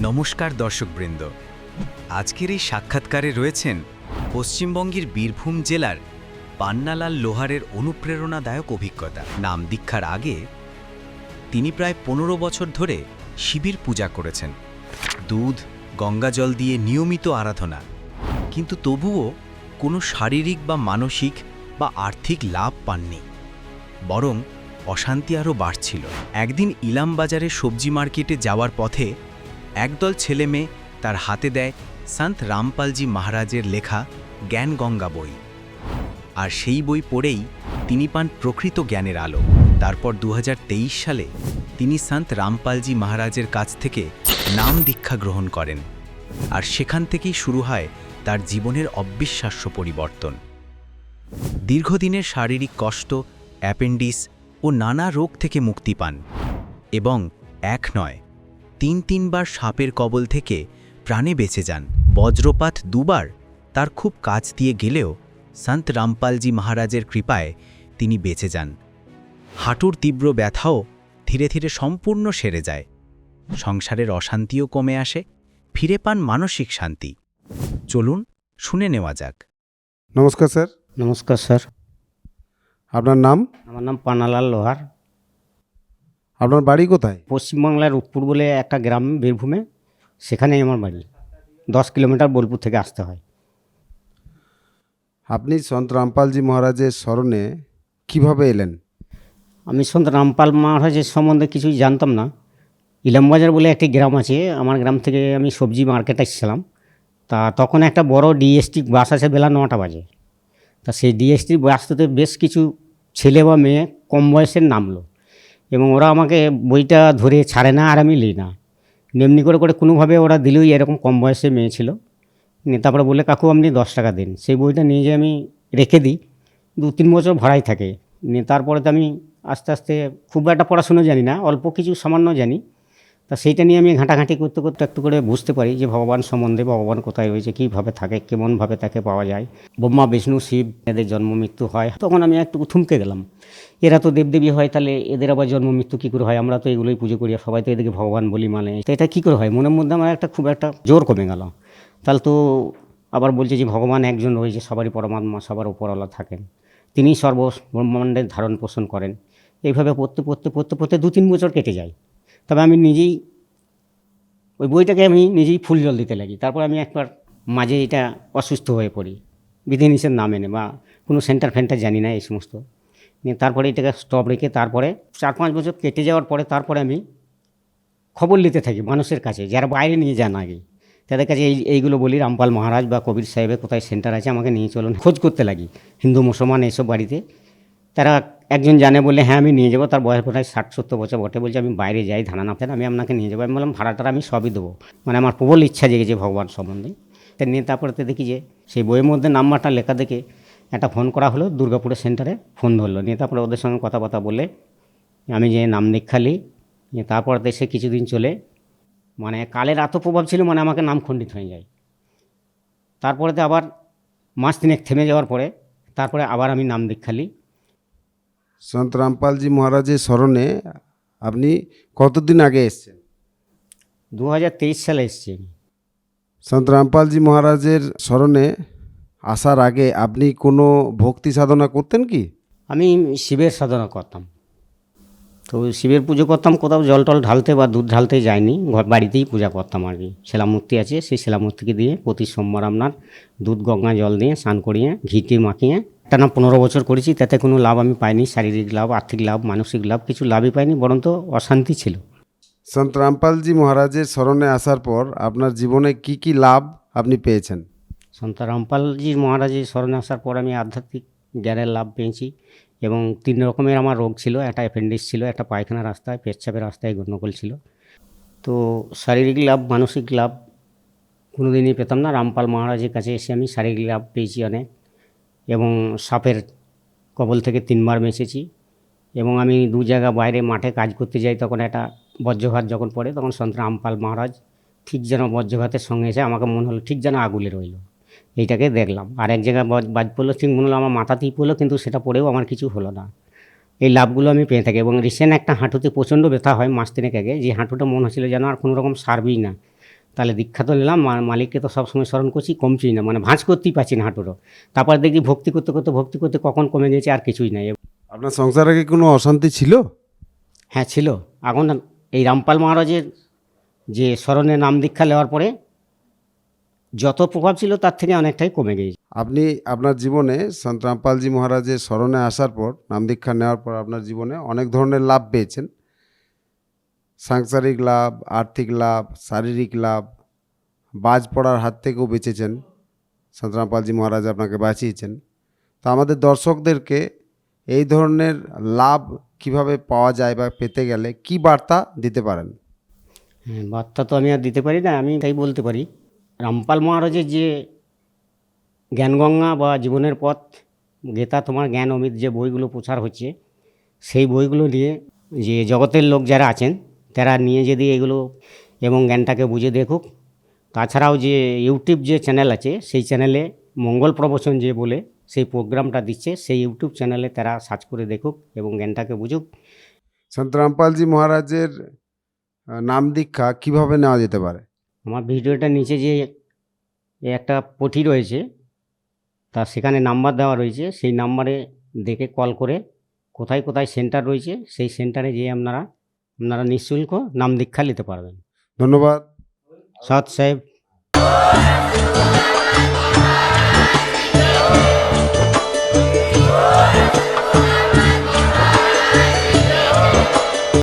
নমস্কার দর্শকবৃন্দ। আজকের এই সাক্ষাৎকারে রয়েছেন পশ্চিমবঙ্গের বীরভূম জেলার পান্নালাল লোহারের অনুপ্রেরণাদায়ক অভিজ্ঞতা। নাম দীক্ষার আগে তিনি প্রায় পনেরো বছর ধরে শিবির পূজা করেছেন। দুধ গঙ্গাজল দিয়ে নিয়মিত আরাধনা। কিন্তু তবুও কোনো শারীরিক বা মানসিক বা আর্থিক লাভ পাননি। বরং অশান্তি আরও বাড়ছিল। একদিন ইলাম বাজারে সবজি মার্কেটে যাওয়ার পথে একদল ছেলে মেয়ে তার হাতে দেয় সন্ত রামপালজি মহারাজের লেখা জ্ঞান গঙ্গা বই। আর সেই বই পড়েই তিনি পান প্রকৃত জ্ঞানের আলো। তারপর দু হাজার তেইশ সালে তিনি সন্ত রামপালজি মহারাজের কাছ থেকে নাম দীক্ষা গ্রহণ করেন। আর সেখান থেকেই শুরু হয় তার জীবনের অবিশ্বাস্য পরিবর্তন। দীর্ঘদিনের শারীরিক কষ্ট অ্যাপেন্ডিস ও নানা রোগ থেকে মুক্তি পান এবং এক নয় তিন তিনবার সাপের কবল থেকে প্রাণে বেঁচে যান। বজ্রপাত দুবার তার খুব কাছ দিয়ে গেলেও সন্ত রামপালজি মহারাজের কৃপায় তিনি বেঁচে যান। হাঁটুর তীব্র ব্যথাও ধীরে ধীরে সম্পূর্ণ সেরে যায়। সংসারের অশান্তিও কমে আসে ফিরে পান মানসিক শান্তি। চলুন শুনে নেওয়া যাক। নমস্কার স্যার। নমস্কার স্যার। আপনার নাম? আমার নাম পানালাল লোহার। আপনার বাড়ি কোথায়? পশ্চিমবাংলার উত্তর বলে একটা গ্রাম বীরভূমে সেখানেই আমার বাড়ি। দশ কিলোমিটার বোলপুর থেকে আসতে হয়। আপনি সন্ত রামপালজি মহারাজের স্মরণে কীভাবে এলেন? আমি সন্ত রামপাল মহারাজের সম্বন্ধে কিছুই জানতাম না। ইলামবাজার বলে একটি গ্রাম আছে আমার গ্রাম থেকে আমি সবজি মার্কেটে এসেছিলাম। তা তখন একটা বড় ডিএসটি বাস আছে বেলা নটা বাজে। তা সেই ডিএসটি বাসটাতে বেশ কিছু ছেলে বা মেয়ে কম বয়সের নামলো। এবং ওরা আমাকে বইটা ধরে ছাড়ে না আর আমি নিই না। এমনি করে করে কোনোভাবে ওরা দিলেই এরকম কম বয়সে মেয়ে ছিল। নিয়ে তারপরে বলে কাকু, আপনি দশ টাকা দিন। সেই বইটা নিয়ে যে আমি রেখে দিই। দু তিন বছর ভাড়াই থাকে। নিয়ে তারপরে তো আমি আস্তে আস্তে খুব একটা পড়াশুনো জানি না, অল্প কিছু সামান্য জানি। তা সেইটা নিয়ে আমি ঘাঁটাঘাঁটি করতে করতে একটু করে বুঝতে পারি যে ভগবান সম্বন্ধে ভগবান কোথায় রয়েছে কীভাবে থাকে কেমনভাবে তাকে পাওয়া যায়। ব্রহ্মা, বিষ্ণু, শিব, এদের জন্ম, মৃত্যু হয়। তখন আমি একটু থমকে গেলাম। এরা তো দেবদেবী হয়, তাহলে এদের আবার জন্ম, মৃত্যু কী করে হয়? আমরা তো এগুলোই পুজো করি সবাই তো এদেরকে ভগবান বলি মানে। তো এটা কী করে হয়? মনের মধ্যে আমার একটা খুব একটা জোর কমে গেল। তাহলে তো আবার বলছে যে ভগবান একজন রয়েছে, সবারই পরমাত্মা, সবার উপরওয়ালা থাকেন। তিনি সর্ব ব্রহ্মাণ্ডের ধারণ পোষণ করেন। এইভাবে পড়তে পড়তে পড়তে পড়তে দু তিন বছর কেটে যায়। তবে আমি নিজেই ওই বইটাকে আমি নিজেই ফুল জল দিতে লাগি। তারপর আমি একবার মাঝে এটা অসুস্থ হয়ে পড়ি। বিধিনিষেধ না মেনে বা কোনো সেন্টার ফেন্টার জানি না এই সমস্ত। নিয়ে তারপরে এটাকে স্টপ রেখে তারপরে চার পাঁচ বছর কেটে যাওয়ার পরে তারপরে আমি খবর নিতে থাকি মানুষের কাছে, যারা বাইরে নিয়ে যান আগে। তাদের কাছে এই, এইগুলো বলি, রামপাল মহারাজ বা কবির সাহেবের কোথায় সেন্টার আছে আমাকে নিয়ে চলুন। খোঁজ করতে লাগি। হিন্দু মুসলমান এইসব বাড়িতে। তারা একজন জানে বলে হ্যাঁ আমি নিয়ে যাব। তার বয়স প্রায় ষাট, সত্তর বছর বটে। বলছে, আমি বাইরে যাই, ধানা না আমি আপনাকে নিয়ে যাব। আমি বললাম ভাড়াটা আমি সবই দেবো। মানে আমার প্রবল ইচ্ছা জেগেছে ভগবান সম্বন্ধে। তা নিয়ে তারপরে তো দেখি যে, সেই বইয়ের মধ্যে নাম্বারটা লেখা দেখে একটা ফোন করা হলো দুর্গাপুরের সেন্টারে, ফোন ধরলো। নিয়ে তারপরে ওদের সঙ্গে কথাবার্তা বলে, আমি যে নাম দীক্ষালি তারপর দেশে কিছুদিন চলে মানে কালের এত প্রভাব ছিল মানে আমাকে নাম খণ্ডিত হয়ে যায়। তারপরেতে আবার মাস তিনেক থেমে যাওয়ার পরে, তারপরে আবার আমি নাম দীক্ষালি সন্ত রামপালজি মহারাজের স্মরণে আপনি কতদিন আগে এসেছেন? দু হাজার তেইশ সালে এসেছি সন্ত রামপালজি মহারাজের স্মরণে আসার আগে আপনি কোনো ভক্তি সাধনা করতেন কি? আমি শিবের সাধনা করতাম। তো শিবের পুজো করতাম কোথাও জল টল ঢালতে বা দুধ ঢালতে যাইনি। ঘর বাড়িতেই পূজা করতাম আর কি। শিলামূর্তি আছে সেই শিলামূর্তিকে দিয়ে প্রতি সোমবার আপনার দুধ গঙ্গা জল দিয়ে স্নান করিয়ে ঘিটি মাখিয়ে টানা পনেরো বছর করেছি তাতে কোনো লাভ আমি পাইনি। শারীরিক লাভ আর্থিক লাভ মানসিক লাভ কিছু লাভই পাইনি বরং তো অশান্তি ছিল। সন্ত রামপালজি মহারাজের স্মরণে আসার পর আপনার জীবনে কি কি লাভ আপনি পেয়েছেন? সন্ত রামপালজি মহারাজের স্মরণে আসার পর আমি আধ্যাত্মিক জ্ঞানের লাভ পেয়েছি এবং তিন রকমের আমার রোগ ছিল একটা অ্যাপেন্ডিক্স ছিল একটা পায়খানা রাস্তায় পেচ্ছাপের রাস্তায় গণ্ডগোল ছিল। তো শারীরিক লাভ মানসিক লাভ কোনো দিনই পেতাম না। রামপাল মহারাজের কাছে এসে আমি শারীরিক লাভ পেয়েছি অনেক। এবং সাপের কবল থেকে তিনবার বেঁচেছি এবং আমি দু জায়গা বাইরে মাঠে কাজ করতে যাই তখন একটা বজ্রঘাত যখন পড়ে তখন সন্ত রামপাল মহারাজ ঠিক যেন বজ্রঘাতের সঙ্গে এসে আমাকে মনে হলো ঠিক যেন আগুলে রইল। এইটাকে দেখলাম। আর এক জায়গায় বজ- পড়ল, ঠিক মনে হলো আমার মাথাতেই পড়ল, কিন্তু সেটা পড়েও আমার কিছু হলো না। এই লাভগুলো আমি পেয়ে থাকি এবং রিসেন্ট একটা হাঁটুতে প্রচণ্ড ব্যথা হয় মাস তিনেক আগে, যে হাঁটুটা মনে হচ্ছিল যেন আর কোনো রকম সারবেই না। তাহলে দীক্ষা তো নিলাম মালিককে তো সবসময় স্মরণ করছি কমছি না মানে ভাঁজ করতেই পারছি না হাঁটুরও। তারপর দেখি ভক্তি করতে করতে ভক্তি করতে কখন কমে গেছে আর কিছুই নাই। আপনার সংসারে কি কোনো অশান্তি ছিল? হ্যাঁ ছিল। এখন এই রামপাল মহারাজের যে স্মরণে নাম দীক্ষা নেওয়ার পরে যত প্রভাব ছিল তার থেকে অনেকটাই কমে গেছে। আপনি আপনার জীবনে সন্ত রামপালজি মহারাজের স্মরণে আসার পর নাম দীক্ষা নেওয়ার পর আপনার জীবনে অনেক ধরনের লাভ পেয়েছেন। সাংসারিক লাভ, আর্থিক লাভ, শারীরিক লাভ, বাজ পড়ার হাত থেকেও বেঁচেছেন সন্ত রামপালজি মহারাজ আপনাকে বাঁচিয়েছেন। তো আমাদের দর্শকদেরকে এই ধরনের লাভ কীভাবে পাওয়া যায় বা পেতে গেলে কি বার্তা দিতে পারেন? হ্যাঁ বার্তা তো আমি আর দিতে পারি না, আমি তাই বলতে পারি। রামপাল মহারাজের যে জ্ঞানগঙ্গা বা জীবনের পথ, গীতা, তোমার জ্ঞান, অমিত যে বইগুলো প্রচার হচ্ছে, সেই বইগুলো নিয়ে যে জগতের লোক যারা আছেন তারা নিয়ে যদি এগুলো এবং জ্ঞানটাকে বুঝে দেখুক। তাছাড়াও যে ইউটিউব যে চ্যানেল আছে সেই চ্যানেলে মঙ্গল প্রবচন যে বলে সেই প্রোগ্রামটা দিচ্ছে সেই ইউটিউব চ্যানেলে তারা সার্চ করে দেখুক এবং জ্ঞানটাকে বুঝুক। সন্ত রামপালজি মহারাজের নাম দীক্ষা কীভাবে নেওয়া যেতে পারে? আমার ভিডিওটার নিচে যে একটা পটি রয়েছে তা সেখানে নাম্বার দেওয়া রয়েছে। সেই নাম্বারে দেখে কল করে কোথায় কোথায় সেন্টার রয়েছে সেই সেন্টারে যেয়ে আপনারা আপনারা নিঃশুল্ক নাম দীক্ষা নিতে পারবেন। ধন্যবাদ। সৎ সাহেব।